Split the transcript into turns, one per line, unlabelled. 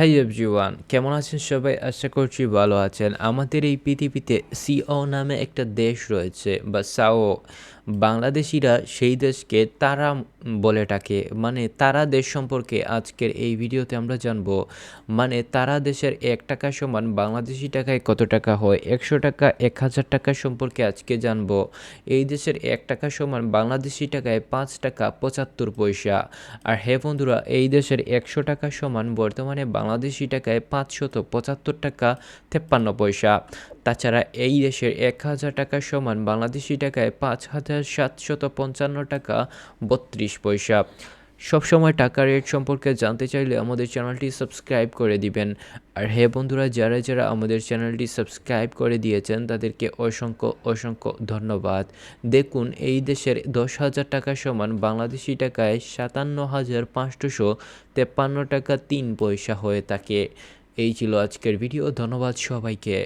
হ্যাঁ এভরিওয়ান কেমন আছেন সবাই? আশা করছি ভালো আছেন। আমাদের এই পৃথিবীতে সিও নামে একটা দেশ রয়েছে, বা সাও। বাংলাদেশিরা সেই দেশকে তারা বলে ডাকে মানে তারা দেশ সম্পর্কে আজকের এই ভিডিওতে আমরা জানব মানে তারা দেশের এক টাকা সমান বাংলাদেশি টাকায় কত টাকা হয়? একশো টাকা, এক হাজার টাকা সম্পর্কে আজকে জানব। এই দেশের এক টাকা সমান বাংলাদেশি টাকায় পাঁচ টাকা পঁচাত্তর পয়সা। আর হে বন্ধুরা, এই দেশের একশো টাকা সমান বর্তমানে বাংলাদেশি টাকায় পাঁচশত পঁচাত্তর টাকা, তেপ্পান্ন পয়সা। তাছাড়া এই দেশের এক হাজার টাকা সমান বাংলাদেশি টাকায় পাঁচ হাজার সাতশত পঞ্চান্ন টাকা বত্রিশ পয়সা। সবসময় টাকা রেট সম্পর্কে জানতে চাইলে আমাদের চ্যানেলটি সাবস্ক্রাইব করে দিবেন। আর হে বন্ধুরা, যারা যারা আমাদের চ্যানেলটি সাবস্ক্রাইব করে দিয়েছেন, তাদেরকে অসংখ্য অসংখ্য ধন্যবাদ। দেখুন, এই দেশের দশ হাজার টাকা সমান বাংলাদেশি টাকায় সাতান্ন হাজার পাঁচশোশো তেপ্পান্ন টাকা তিন পয়সা হয়ে থাকে। এই ছিল আজকের ভিডিও। ধন্যবাদ সবাইকে।